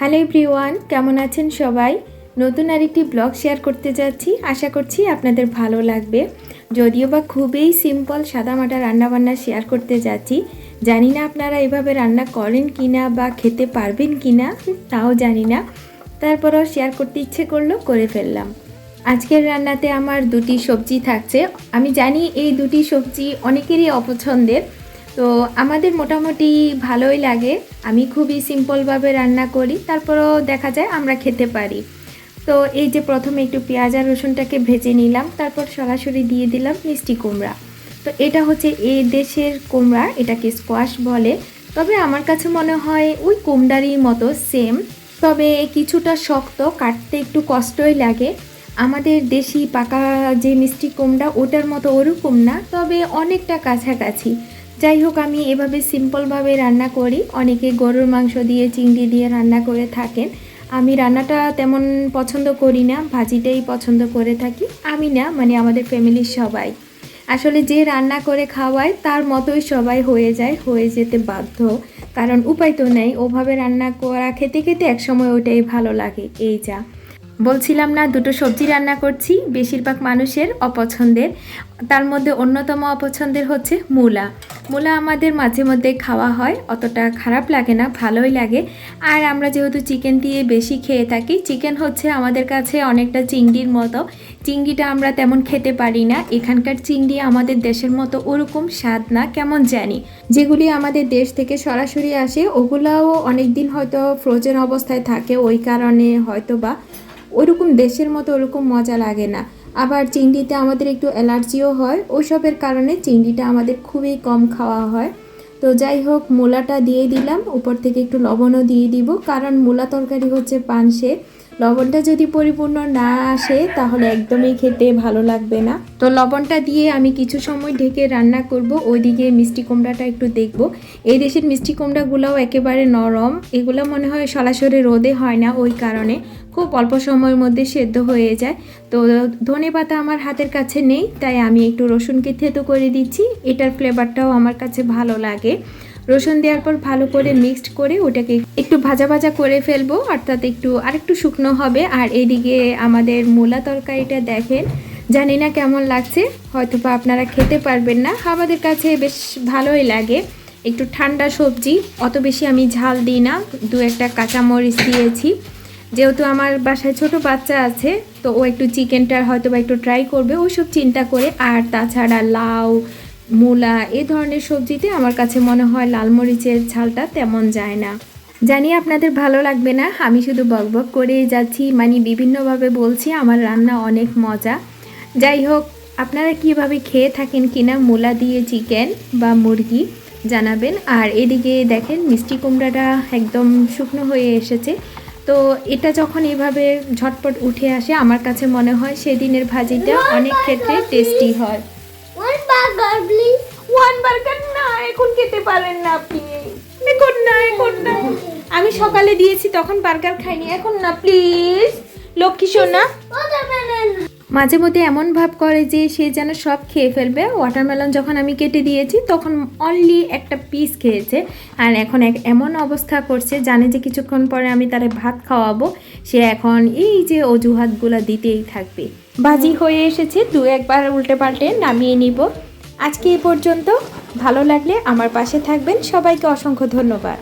Hello everyone, কেমন আছেন সবাই? নতুন আরেকটি ব্লগ শেয়ার করতে যাচ্ছি। আশা করছি আপনাদের ভালো লাগবে। যদিও বা খুবই সিম্পল সাদামাটা রান্নাবান্না শেয়ার করতে যাচ্ছি। জানি না আপনারা এভাবে রান্না করেন কি না বা খেতে পারবেন কি না তাও জানি না। তারপরেও শেয়ার করতে ইচ্ছে করল, করে ফেললাম। আজকের রান্নাতে আমার দুটি সবজি থাকছে। আমি জানি এই দুটি সবজি অনেকেরই অপছন্দের। তো আমাদের মোটামুটি ভালোই লাগে। আমি খুবই সিম্পলভাবে রান্না করি, তারপরও দেখা যায় আমরা খেতে পারি। তো এই যে প্রথমে একটু পেঁয়াজ আর রসুনটাকে ভেজে নিলাম, তারপর সরাসরি দিয়ে দিলাম মিষ্টি কুমড়া। তো এটা হচ্ছে এই দেশের কুমড়া, এটাকে স্কোয়াশ বলে। তবে আমার কাছে মনে হয় ওই কুমড়ারই মতো সেম তবে কিছুটা শক্ত, কাটতে একটু কষ্টই লাগে। আমাদের দেশি পাকা যে মিষ্টি কুমড়া, ওটার মতো ওরকম না, তবে অনেকটা কাছাকাছি। যাই হোক আমি এভাবে সিম্পলভাবে রান্না করি। অনেকে গরুর মাংস দিয়ে, চিংড়ি দিয়ে রান্না করে থাকেন। আমি রান্নাটা তেমন পছন্দ করি না, ভাজিটাই পছন্দ করে থাকি। আমি না মানে আমাদের ফ্যামিলির সবাই। আসলে যে রান্না করে খাওয়ায়, তার মতোই সবাই হয়ে যায়, হয়ে যেতে বাধ্য। কারণ উপায় তো নেই, ওভাবে রান্না করা খেতে খেতে একসময় ওটাই ভালো লাগে, এই যা। বলছিলাম না, দুটো সবজি রান্না করছি, বেশিরভাগ মানুষের অপছন্দের। তার মধ্যে অন্যতম অপছন্দের হচ্ছে মূলা। মূলা আমাদের মাঝে মধ্যে খাওয়া হয়, অতটা খারাপ লাগে না, ভালোই লাগে। আর আমরা যেহেতু চিকেন দিয়ে বেশি খেয়ে থাকি, চিকেন হচ্ছে আমাদের কাছে অনেকটা চিংড়ির মতো। চিংড়িটা আমরা তেমন খেতে পারি না, এখানকার চিংড়ি আমাদের দেশের মতো ওরকম স্বাদ না, কেমন জানি। যেগুলি আমাদের দেশ থেকে সরাসরি আসে, ওগুলাও অনেক দিন হয়তো ফ্রোজেন অবস্থায় থাকে, ওই কারণে হয়তো বা ওরকম দেশের মতো ওরকম মজা লাগে না। আবার চিংড়িতে আমাদের একটু অ্যালার্জিও হয় ওসবের কারণে চিংড়িটা আমাদের খুবই কম খাওয়া হয়। তো যাই হোক, মূলাটা দিয়ে দিলাম, উপর থেকে একটু লবণও দিয়ে দিব, কারণ মূলা তরকারি হচ্ছে পানসে। লবণটা যদি পরিপূর্ণ না আসে, তাহলে একদমই খেতে ভালো লাগবে না। তো লবণটা দিয়ে আমি কিছু সময় ঢেকে রান্না করব। ওইদিকে মিষ্টি কুমড়াটা একটু দেখব। এই দেশের মিষ্টি কুমড়াগুলোও একেবারে নরম। এগুলো মনে হয় সরাসরি রোদে হয় না, ওই কারণে খুব অল্প সময়ের মধ্যে সেদ্ধ হয়ে যায়। তো ধনে পাতা আমার হাতের কাছে নেই, তাই আমি একটু রসুনকে থেতো করে দিচ্ছি। এটার ফ্লেভারটাও আমার কাছে ভালো লাগে। রসুন দেওয়ার পর ভালো করে মিক্সড করে ওটাকে একটু ভাজা ভাজা করে ফেলব অর্থাৎ একটু, আরেকটু শুকনো হবে। আর এদিকে আমাদের মূলা তরকারিটা দেখেন, জানি না কেমন লাগছে হয়তো বা আপনারা খেতে পারবেন না। আমাদের কাছে বেশ ভালোই লাগে। একটু ঠান্ডা সবজি, অত বেশি আমি ঝাল দিই না, দু একটা কাঁচামরিচ দিয়েছি। যেহেতু আমার বাসায় ছোট বাচ্চা আছে, তো ও একটু চিকেনটার হয়তো বা একটু ট্রাই করবে, ওইসব চিন্তা করে। আর তাছাড়া লাউ মূলা এ ধরনের সবজিতে আমার কাছে মনে হয় লাল মরিচের ঝালটা তেমন যায় না। জানি আপনাদের ভালো লাগবে না আমি শুধু বকবক করেই যাচ্ছি। মানে বিভিন্নভাবে বলছি আমার রান্না অনেক মজা। যাই হোক আপনারা কীভাবে খেয়ে থাকেন কিনা মূলা দিয়ে চিকেন বা মুরগি জানাবেন। আর এদিকে দেখেন মিষ্টি কুমড়াটা একদম শুকনো হয়ে এসেছে। তো এটা যখন এভাবে ঝটপট উঠে আসে আমার কাছে মনে হয় সেদিনের ভাজিটা অনেক ক্ষেত্রে টেস্টি হয়। One burger, please. বার্গার না এখন খেতে পারেন না আপনি। এখন না এখন না। আমি সকালে দিয়েছি তখন বার্গার খাইনি। এখন না প্লিজ লক্ষ্মী সোনা। মাঝে মধ্যে এমন ভাব করে যে সে যেন সব খেয়ে ফেলবে। ওয়াটারমেলন যখন আমি কেটে দিয়েছি তখন অনলি একটা পিস খেয়েছে। আর এখন এক এমন অবস্থা করছে জানে যে কিছুক্ষণ পরে আমি তারে ভাত খাওয়াবো। সে এখন এই যে অজুহাতগুলো দিতেই থাকবে। বাজি হয়ে এসেছে, দু একবার উল্টে পাল্টে নামিয়ে নিব। আজকে এ পর্যন্ত, ভালো লাগলে আমার পাশে থাকবেন। সবাইকে অসংখ্য ধন্যবাদ।